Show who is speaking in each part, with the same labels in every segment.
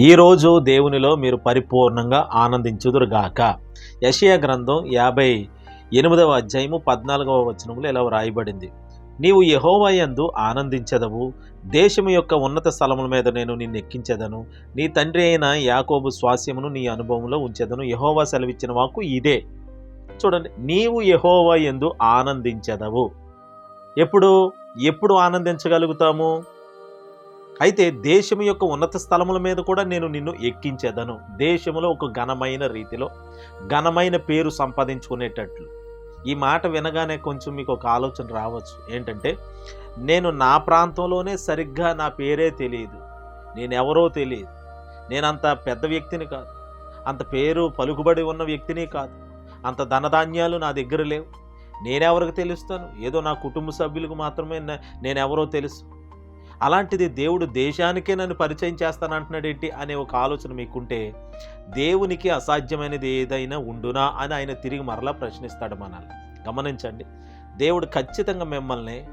Speaker 1: ఈరోజు దేవునిలో మీరు పరిపూర్ణంగా ఆనందించుదురుగాక. యషియా గ్రంథం యాభై ఎనిమిదవ అధ్యాయము పద్నాలుగవ వచనములు ఇలా వ్రాయబడింది. నీవు యహోవయందు ఆనందించదవు దేశము యొక్క ఉన్నత స్థలముల మీద నేను నిన్ను ఎక్కించదను నీ తండ్రి అయిన యాకోబు స్వాస్యమును నీ అనుభవంలో ఉంచెదను యహోవా సెలవిచ్చిన వాకు ఇదే. చూడండి నీవు యహోవా ఎందు ఆనందించదవు. ఎప్పుడు? ఎప్పుడు ఆనందించగలుగుతాము? అయితే దేశం యొక్క ఉన్నత స్థలముల మీద కూడా నేను నిన్ను ఎక్కించేదను. దేశంలో ఒక ఘనమైన రీతిలో ఘనమైన పేరు సంపాదించుకునేటట్లు. ఈ మాట వినగానే కొంచెం మీకు ఒక ఆలోచన రావచ్చు. ఏంటంటే నేను నా ప్రాంతంలోనే సరిగ్గా నా పేరే తెలియదు. నేను ఎవరో తెలియదు. నేను అంత పెద్ద వ్యక్తిని కాదు. అంత పేరు పలుకుబడి ఉన్న వ్యక్తిని కాదు. అంత ధనధాన్యాలు నా దగ్గర లేవు. నేనెవరికి తెలుస్తాను? ఏదో నా కుటుంబ సభ్యులకు మాత్రమే నేనెవరో తెలుసు. అలాంటిది దేవుడు దేశానికే నన్ను పరిచయం చేస్తానంటున్నాడు ఏంటి అనే ఒక ఆలోచన మీకుంటే దేవునికి అసాధ్యమైనది ఏదైనా ఉండునా అని ఆయన తిరిగి మరలా ప్రశ్నిస్తాడు మనల్ని. గమనించండి. దేవుడు ఖచ్చితంగా మిమ్మల్ని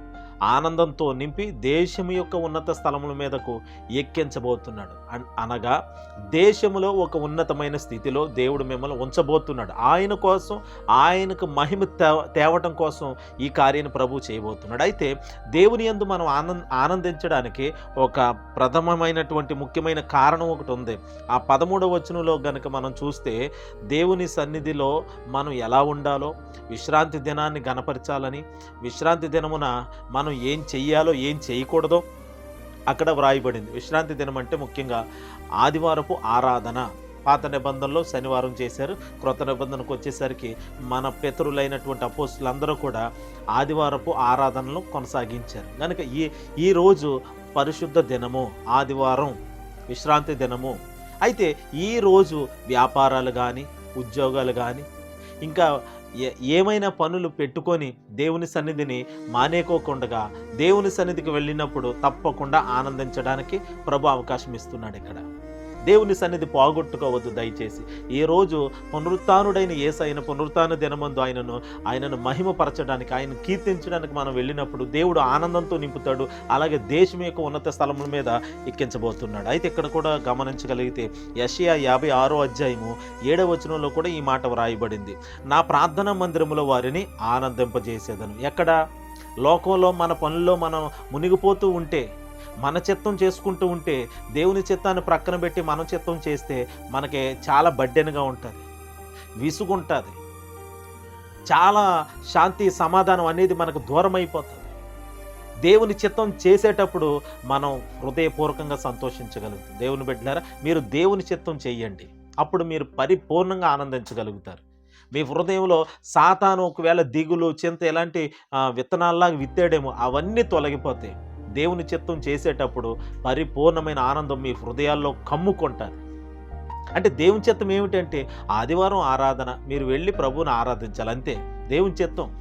Speaker 1: ఆనందంతో నింపి దేశము యొక్క ఉన్నత స్థలముల మీదకు ఎక్కించబోతున్నాడు. అన్- అనగా దేశములో ఒక ఉన్నతమైన స్థితిలో దేవుడు మిమ్మల్ని ఉంచబోతున్నాడు. ఆయన కోసం ఆయనకు మహిమ తేవ తేవటం కోసం ఈ కార్యాన్ని ప్రభు చేయబోతున్నాడు. అయితే దేవుని యందు మనం ఆనంద ఆనందించడానికి ఒక ప్రథమమైనటువంటి ముఖ్యమైన కారణం ఒకటి ఉంది. ఆ పదమూడవ వచనంలో గనుక మనం చూస్తే దేవుని సన్నిధిలో మనం ఎలా ఉండాలో విశ్రాంతి దినాన్ని గనపరచాలని విశ్రాంతి దినమున మనం ఏం చెయ్యాలో ఏం చేయకూడదో అక్కడ వ్రాయబడింది. విశ్రాంతి దినం అంటే ముఖ్యంగా ఆదివారపు ఆరాధన. పాత నిబంధనలో శనివారం చేశారు. క్రొత్త నిబంధనకు వచ్చేసరికి మన పితరులైనటువంటి అపోస్తులందరూ కూడా ఆదివారపు ఆరాధనలు కొనసాగించారు. కనుక ఈ ఈరోజు పరిశుద్ధ దినము ఆదివారం విశ్రాంతి దినము. అయితే ఈ రోజు వ్యాపారాలు కానీ ఉద్యోగాలు కానీ ఇంకా ఏమైనా పనులు పెట్టుకొని దేవుని సన్నిధిని మానేకోకుండా దేవుని సన్నిధికి వెళ్ళినప్పుడు తప్పకుండా ఆనందించడానికి ప్రభు అవకాశం ఇస్తున్నాడు ఇక్కడ. దేవుని సన్నిధి పోగొట్టుకోవద్దు దయచేసి. ఈ రోజు పునరుత్నుడైన ఏసైన పునరుత్న దినమందు ఆయనను ఆయనను మహిమపరచడానికి ఆయన కీర్తించడానికి మనం వెళ్ళినప్పుడు దేవుడు ఆనందంతో నింపుతాడు. అలాగే దేశం యొక్క ఉన్నత స్థలముల మీద ఎక్కించబోతున్నాడు. అయితే ఇక్కడ కూడా గమనించగలిగితే యషియా యాభై ఆరో అధ్యాయము ఏడవ వచనంలో కూడా ఈ మాట వ్రాయబడింది. నా ప్రార్థనా మందిరములో వారిని ఆనందింపజేసేదను. ఎక్కడ? లోకంలో మన పనుల్లో మనం మునిగిపోతూ ఉంటే మన చిత్తం చేసుకుంటూ ఉంటే దేవుని చిత్తాన్ని ప్రక్కన పెట్టి మన చిత్తం చేస్తే మనకి చాలా బడ్డెనగా ఉంటుంది. విసుగుంటుంది. చాలా శాంతి సమాధానం అనేది మనకు దూరం అయిపోతుంది దేవుని చిత్తం చేసేటప్పుడు మనం హృదయపూర్వకంగా సంతోషించగలుగుతాం. దేవుని బిడ్డలారా మీరు దేవుని చిత్తం చేయండి. అప్పుడు మీరు పరిపూర్ణంగా ఆనందించగలుగుతారు. మీ హృదయంలో సాతాను ఒకవేళ దిగులు చింత ఎలాంటి విత్తనాల్లాగా విత్తాడేమో అవన్నీ తొలగిపోతాయి. దేవుని చిత్తం చేసేటప్పుడు పరిపూర్ణమైన ఆనందం మీ హృదయాల్లో కమ్ముకుంటుంది అంటే దేవుని చిత్తం ఏమిటంటే ఆదివారం ఆరాధన మీరు వెళ్ళి ప్రభువుని ఆరాధించాలి అంతే. దేవుని చిత్తం.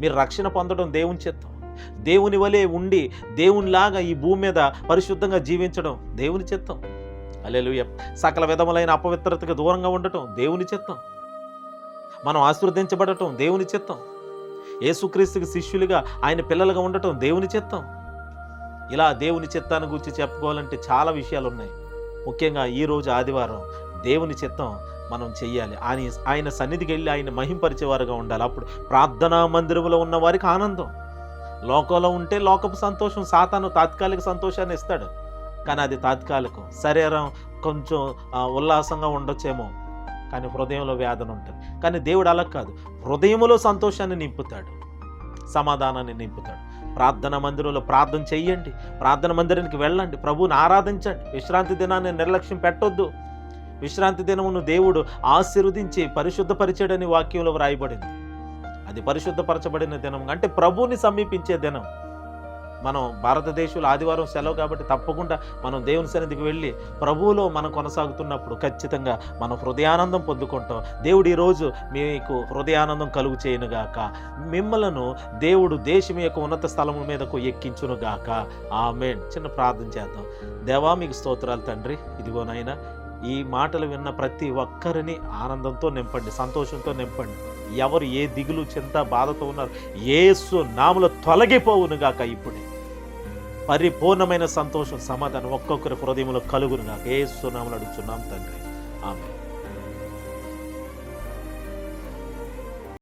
Speaker 1: మీరు రక్షణ పొందడం దేవుని చిత్తం. దేవుని వలె ఉండి దేవునిలాగా ఈ భూమి మీద పరిశుద్ధంగా జీవించడం దేవుని చిత్తం. అలెలుయ సకల విధములైన అపవిత్రతకు దూరంగా ఉండటం దేవుని చిత్తం. మనం ఆశీర్వదించబడటం దేవుని చిత్తం. యేసుక్రీస్తుకి శిష్యులుగా ఆయన పిల్లలుగా ఉండటం దేవుని చిత్తం. ఇలా దేవుని చిత్తాన్ని గురించి చెప్పుకోవాలంటే చాలా విషయాలు ఉన్నాయి ముఖ్యంగా ఈరోజు ఆదివారం దేవుని చిత్తం మనం చెయ్యాలి. ఆయన ఆయన సన్నిధికి వెళ్ళి ఆయన మహింపరిచేవారుగా ఉండాలి. అప్పుడు ప్రార్థనా మందిరంలో ఉన్న వారికి ఆనందం. లోకంలో ఉంటే లోకపు సంతోషం సాతాను తాత్కాలిక సంతోషాన్ని ఇస్తాడు. కానీ అది తాత్కాలికం. శరీరం కొంచెం ఉల్లాసంగా ఉండొచ్చేమో. కానీ హృదయంలో వేదన ఉంటుంది. కానీ దేవుడు అలా కాదు. హృదయంలో సంతోషాన్ని నింపుతాడు. సమాధానాన్ని నింపుతాడు. ప్రార్థన మందిరంలో ప్రార్థన చెయ్యండి. ప్రార్థన మందిరానికి వెళ్ళండి. ప్రభువుని ఆరాధించండి. విశ్రాంతి దినాన్ని నిర్లక్ష్యం పెట్టొద్దు. విశ్రాంతి దినమును దేవుడు ఆశీర్వదించి పరిశుద్ధపరిచాడని వాక్యంలో వ్రాయబడింది. అది పరిశుద్ధపరచబడిన దినం. అంటే ప్రభువుని సమీపించే దినం. మనం భారతదేశంలో ఆదివారం సెలవు కాబట్టి తప్పకుండా మనం దేవుని సన్నిధికి వెళ్ళి ప్రభువులో మనం కొనసాగుతున్నప్పుడు ఖచ్చితంగా మనం హృదయానందం పొందుకుంటాం. దేవుడు ఈరోజు మీకు హృదయానందం కలుగు చేయనుగాక మిమ్మలను దేవుడు దేశం యొక్క ఉన్నత స్థలముల మీదకు ఎక్కించునుగాక ఆమెన్. చిన్న ప్రార్థన చేద్దాం. దేవా మీకు స్తోత్రాలు తండ్రి. ఇదిగోనైనా ఈ మాటలు విన్న ప్రతి ఒక్కరిని ఆనందంతో నింపండి సంతోషంతో నింపండి. ఎవరు ఏ దిగులు చింత బాధతో ఉన్నారు ఏసు నాములు తొలగిపోవునుగాక ఇప్పుడే. పరిపూర్ణమైన సంతోషం సమాధానం ఒక్కొక్కరి హృదయంలో కలుగును గాక ఏ సునామలు అడుగుతున్నాం తండ్రి. ఆమె